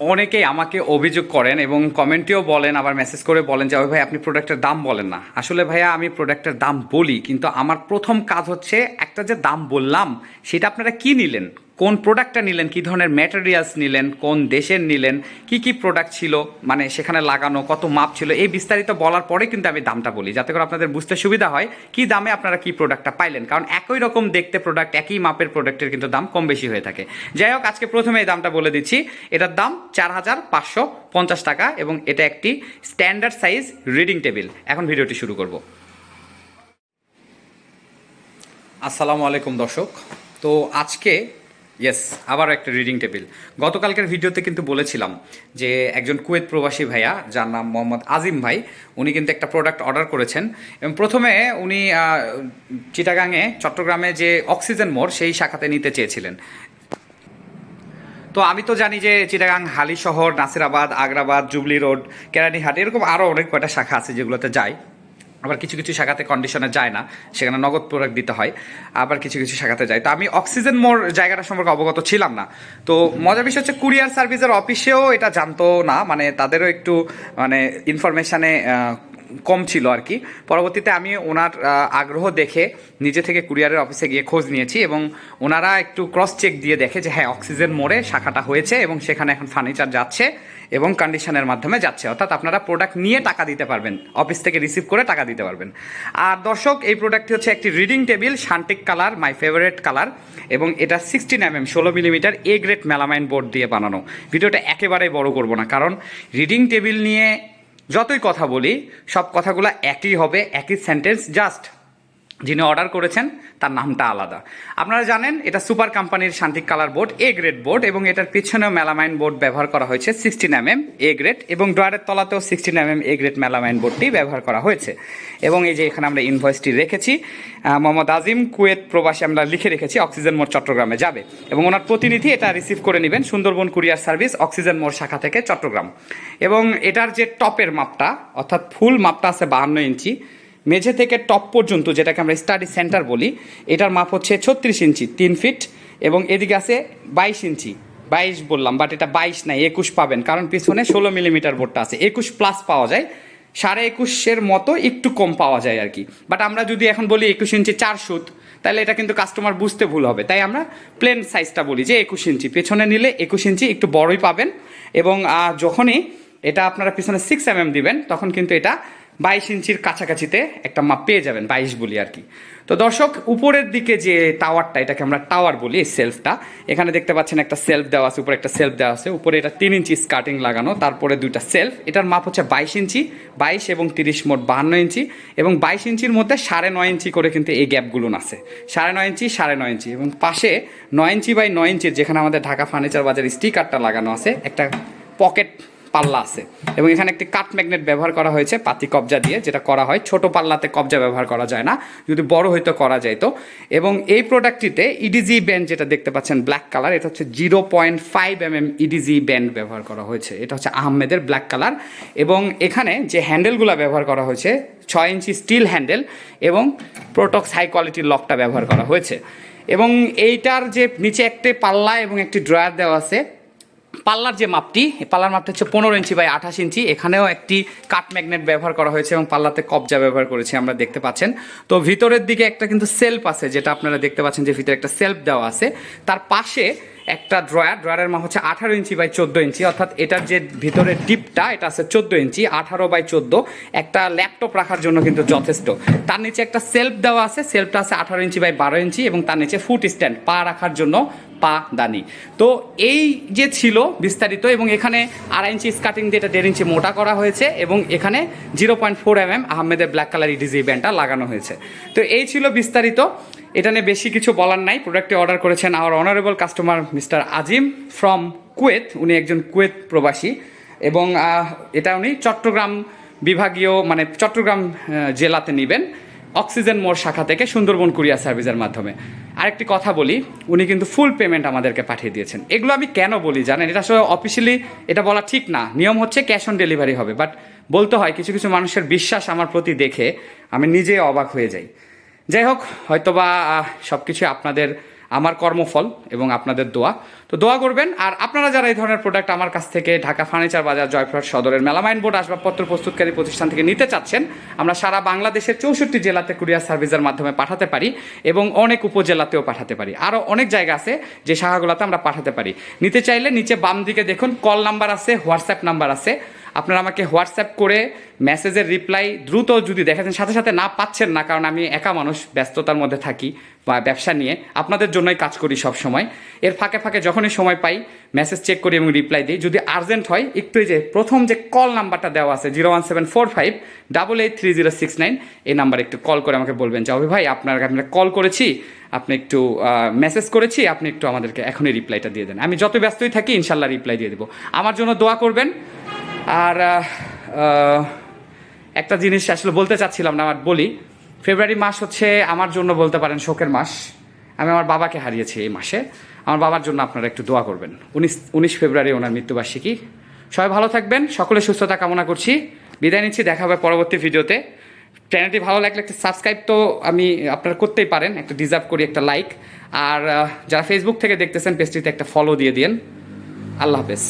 অনেকেই আমাকে অভিযোগ করেন এবং কমেন্টেও বলেন, আবার মেসেজ করে বলেন যে, ওই ভাই, আপনি প্রোডাক্টের দাম বলেন না। আসলে ভাইয়া, আমি প্রোডাক্টের দাম বলি, কিন্তু আমার প্রথম কাজ হচ্ছে একটা যে দাম বললাম, সেটা আপনারা কি নিলেন? কোন প্রোডাক্টটা নিলেন, কি ধরনের ম্যাটেরিয়ালস নিলেন, কোন দেশের নিলেন, কি কি প্রোডাক্ট ছিল মানে সেখানে লাগানো, কত মাপ ছিল, এই বিস্তারিত বলার পরে কিন্তু আমি দামটা বলি, যাতে করে আপনাদের বুঝতে সুবিধা হয়, কি দামে আপনারা কি প্রোডাক্টটা পাইলেন। কারণ একই রকম দেখতে প্রোডাক্ট একই মাপের প্রোডাক্টের কিন্তু দাম কম বেশি হয়ে থাকে। যাই হোক, আজকে প্রথমে এই দামটা বলে দিচ্ছি। এটার দাম চার হাজার পাঁচশো পঞ্চাশ টাকা এবং এটা একটি স্ট্যান্ডার্ড সাইজ রিডিং টেবিল এখন ভিডিওটি শুরু করব। আসসালামু আলাইকুম দর্শক। তো আজকে ইয়েস আবার একটা রিডিং টেবিল গতকালকের ভিডিওতে কিন্তু বলেছিলাম যে একজন কুয়েত প্রবাসী ভাইয়া যার নাম মোহাম্মদ আজিম ভাই উনি কিন্তু একটা প্রোডাক্ট অর্ডার করেছেন। এবং প্রথমে উনি আহ, চিটাগাংয়ে চট্টগ্রামে যে অক্সিজেন মোড় সেই শাখাতে নিতে চেয়েছিলেন। তো আমি তো জানি যে Chittagong Halishahar Nasirabad Agrabad jubilee road Keranihat এরকম আরও অনেক কয়টা শাখা আছে যেগুলোতে যায় আবার কিছু কিছু শাখাতে কন্ডিশনে যায় না, সেখানে নগদ প্রোডাক্ট দিতে হয়, আবার কিছু কিছু শাখাতে যায়। তো আমি অক্সিজেন মোর জায়গাটা সম্পর্কে অবগত ছিলাম না। তো মজার বিষয় হচ্ছে কুরিয়ার সার্ভিসের অফিসেও এটা জানতো না মানে তাদেরও একটু মানে ইনফরমেশানে কম ছিল আর কি। পরবর্তীতে আমি ওনার আগ্রহ দেখে নিজে থেকে কুরিয়ারের অফিসে গিয়ে খোঁজ নিয়েছি এবং ওনারা একটু ক্রস চেক দিয়ে দেখে যে হ্যাঁ অক্সিজেন মোড়ে শাখাটা হয়েছে এবং সেখানে এখন ফার্নিচার যাচ্ছে এবং কন্ডিশনের মাধ্যমে যাচ্ছে। অর্থাৎ আপনারা প্রোডাক্ট নিয়ে টাকা দিতে পারবেন অফিস থেকে রিসিভ করে টাকা দিতে পারবেন। আর দর্শক, এই প্রোডাক্টটি হচ্ছে একটি রিডিং টেবিল শান্টিক কালার মাই ফেভারিট কালার এবং এটা সিক্সটিন এম এম ষোলো millimetre A grade melamine board দিয়ে বানানো। ভিডিওটা একেবারেই বড় করব না, কারণ রিডিং টেবিল নিয়ে যতই কথা বলি সব কথাগুলো একই হবে একই সেন্টেন্স জাস্ট যিনি অর্ডার করেছেন, তার নামটা আলাদা। আপনারা জানেন, এটা সুপার কোম্পানির শান্তিক colour board A grade board, এবং এটার পিছনেও মেলামাইন বোর্ড ব্যবহার করা হয়েছে sixteen M M A grade এবং ড্রয়ারের তলাতেও sixteen M M A grade melamine বোর্ডটি ব্যবহার করা হয়েছে। এবং এই যে এখানে আমরা ইনভয়েসটি রেখেছি মোহাম্মদ আজিম, কুয়েত প্রবাসী আমরা লিখে রেখেছি, অক্সিজেন মোড় চট্টগ্রামে যাবে। এবং ওনার প্রতিনিধি এটা রিসিভ করে নেবেন, সুন্দরবন কুরিয়ার সার্ভিস, অক্সিজেন মোড় শাখা থেকে চট্টগ্রাম। এবং এটার যে টপের মাপটা, অর্থাৎ ফুল মাপটা আছে বাহান্ন ইঞ্চি মেঝে থেকে টপ পর্যন্ত যেটাকে আমরা স্টাডি সেন্টার বলি, এটার মাপ হচ্ছে ছত্রিশ ইঞ্চি, তিন ফিট এবং এদিকে আছে বাইশ ইঞ্চি। বাইশ বললাম বাট এটা বাইশ নাই একুশ পাবেন, কারণ পিছনে ষোলো মিলিমিটার বোর্ডটা আছে। একুশ প্লাস পাওয়া যায়, সাড়ে একুশের মতো একটু কম পাওয়া যায় আর কি। বাট আমরা যদি এখন বলি একুশ ইঞ্চি চার সুত, তাহলে এটা কিন্তু কাস্টমার বুঝতে ভুল হবে। তাই আমরা প্লেন সাইজটা বলি যে একুশ ইঞ্চি। পেছনে নিলে একুশ ইঞ্চি একটু বড়ই পাবেন এবং যখনই এটা আপনারা পিছনে সিক্স এম এম দিবেন, তখন কিন্তু এটা বাইশ ইঞ্চির কাছাকাছিতে একটা মাপ পেয়ে যাবেন, বাইশ বলি আর কি। তো দর্শক, উপরের দিকে যে টাওয়ারটা, এটাকে আমরা টাওয়ার বলি সেলফটা। এখানে দেখতে পাচ্ছেন একটা সেলফ দেওয়া আছে, উপরে একটা সেলফ দেওয়া আছে। উপরে এটা তিন ইঞ্চি স্কার্টিং লাগানো, তারপরে দুইটা সেলফ। এটার মাপ হচ্ছে বাইশ ইঞ্চি, বাইশ এবং তিরিশ মোট বাহান্ন ইঞ্চি এবং বাইশ ইঞ্চির মধ্যে সাড়ে নয় ইঞ্চি করে কিন্তু এই গ্যাপগুলো আছে। সাড়ে নয় ইঞ্চি, সাড়ে নয় ইঞ্চি এবং পাশে নয় ইঞ্চি বাই নয় ইঞ্চির যেখানে আমাদের ঢাকা ফার্নিচার বাজার স্টিকারটা লাগানো আছে, একটা পকেট পাল্লা আছে। এবং এখানে একটি কাঠ ম্যাগনেট ব্যবহার করা হয়েছে পাতি কবজা দিয়ে, যেটা করা হয়। ছোট পাল্লাতে কবজা ব্যবহার করা যায় না। যদি বড় হইতো করা যায় তো। এবং এই প্রোডাক্টটিতে ইডিজি ব্যান্ড যেটা দেখতে পাচ্ছেন ব্ল্যাক কালার, এটা হচ্ছে zero point five M M EDG band ব্যবহার করা হয়েছে। এটা হচ্ছে আহমেদের ব্ল্যাক কালার। এবং এখানে যে হ্যান্ডেলগুলো ব্যবহার করা হয়েছে, ছয় ইঞ্চি স্টিল হ্যান্ডেল এবং প্রোটক্স হাই কোয়ালিটির লকটা ব্যবহার করা হয়েছে। এবং এইটার যে নিচে একটি পাল্লা এবং একটি ড্রয়ার দেওয়া আছে পাল্লার যে মাপটি পাল্লার মাপটা হচ্ছে পনেরো ইঞ্চি বাই আঠাশ ইঞ্চি। এখানেও একটি কাট ম্যাগনেট ব্যবহার করা হয়েছে এবং পাল্লাতে কবজা ব্যবহার করেছে, আমরা দেখতে পাচ্ছেন। তো ভিতরের দিকে একটা কিন্তু সেলফ আছে, যেটা আপনারা দেখতে পাচ্ছেন যে ভিতরে একটা সেলফ দেওয়া আছে। তার পাশে একটা ড্রয়ার, ড্রয়ারের মাপ হচ্ছে আঠারো ইঞ্চি বাই চোদ্দ ইঞ্চি। অর্থাৎ এটার যে ভিতরের ডিপটা এটা আছে চোদ্দ ইঞ্চি, আঠারো বাই চোদ্দ। একটা ল্যাপটপ রাখার জন্য কিন্তু যথেষ্ট। তার নিচে একটা সেলফ দেওয়া আছে, সেলফটা আছে আঠারো ইঞ্চি বাই বারো ইঞ্চি এবং তার নিচে ফুট স্ট্যান্ড, পা রাখার জন্য পা দানি। তো এই যে ছিল বিস্তারিত এবং এখানে আড়াই ইঞ্চি স্কার্টিং দিয়ে এটা দেড় ইঞ্চি মোটা করা হয়েছে এবং এখানে zero point four M M আহমেদের ব্ল্যাক কালার ইডিজি ব্যান্ডটা লাগানো হয়েছে। তো এই ছিল বিস্তারিত। এটা নিয়ে বেশি কিছু বলার নাই। প্রোডাক্টটি অর্ডার করেছেন our honourable customer mister Azim from Kuwait উনি একজন কুয়েত প্রবাসী এবং এটা উনি চট্টগ্রাম বিভাগীয় মানে চট্টগ্রাম জেলাতে নেবেন। অক্সিজেন মোড় শাখা থেকে সুন্দরবন কুরিয়ার সার্ভিসের মাধ্যমে। আরেকটি কথা বলি, উনি কিন্তু ফুল পেমেন্ট আমাদেরকে পাঠিয়ে দিয়েছেন। এগুলো আমি কেন বলি জানেন? এটা আসলে অফিসিয়ালি এটা বলা ঠিক না। নিয়ম হচ্ছে ক্যাশ অন ডেলিভারি হবে। বাট বলতে হয়, কিছু কিছু মানুষের বিশ্বাস আমার প্রতি দেখে আমি নিজে অবাক হয়ে যাই। যাই হোক, হয়তোবা সব কিছু আপনাদের আমার কর্মফল এবং আপনাদের দোয়া। তো দোয়া করবেন, আর আপনারা যারা এই ধরনের প্রোডাক্ট আমার কাছ থেকে ঢাকা ফার্নিচার বাজার জয়পুরহাট সদরের মেলামাইন বোর্ড আসবাবপত্র প্রস্তুতকারী প্রতিষ্ঠান থেকে নিতে চাচ্ছেন, আমরা সারা বাংলাদেশের চৌষট্টি জেলাতে কুরিয়ার সার্ভিসের মাধ্যমে পাঠাতে পারি এবং অনেক উপজেলাতেও পাঠাতে পারি। আরও অনেক জায়গা আছে যে শাখাগুলোতে আমরা পাঠাতে পারি। নিতে চাইলে নিচে বাম দিকে দেখুন কল নাম্বার আছে হোয়াটসঅ্যাপ নাম্বার আছে। আপনারা আমাকে হোয়াটসঅ্যাপ করে মেসেজের রিপ্লাই দ্রুত যদি দেখাচ্ছেন সাথে সাথে না পাচ্ছেন না, কারণ আমি একা মানুষ, ব্যস্ততার মধ্যে থাকি বা ব্যবসা নিয়ে, আপনাদের জন্যই কাজ করি সব সময় এর ফাঁকে ফাঁকে যখনই সময় পাই, মেসেজ চেক করি এবং রিপ্লাই দিই। যদি আর্জেন্ট হয়, একটু যে প্রথম যে কল নাম্বারটা দেওয়া আছে, zero one seven four five double eight three zero six nine, এই নাম্বারে একটু কল করে আমাকে বলবেন যে ভাই, আপনার আমরা কল করেছি, আপনি একটু মেসেজ করেছি, আপনি একটু আমাদেরকে এখনই রিপ্লাইটা দিয়ে দেন। আমি যত ব্যস্তই থাকি, ইনশাল্লাহ রিপ্লাই দিয়ে দেবো। আমার জন্য দোয়া করবেন। আর একটা জিনিস আসলে বলতে চাচ্ছিলাম না, আমার বলি। ফেব্রুয়ারি মাস হচ্ছে আমার জন্য বলতে পারেন শোকের মাস। আমি আমার বাবাকে হারিয়েছি এই মাসে। আমার বাবার জন্য আপনারা একটু দোয়া করবেন। উনিশ উনিশ ফেব্রুয়ারি ওনার মৃত্যুবার্ষিকী। সবাই ভালো থাকবেন, সকলে সুস্থতা কামনা করছি। বিদায় নিচ্ছি, দেখা হবে পরবর্তী ভিডিওতে। চ্যানেলটি ভালো লাগলে একটা সাবস্ক্রাইব তো আমি, আপনারা করতেই পারেন, একটা ডিজার্ভ করি একটা লাইক আর যারা ফেসবুক থেকে দেখতেছেন, পেজটিতে একটা ফলো দিয়ে দিন আল্লাহ হাফেজ।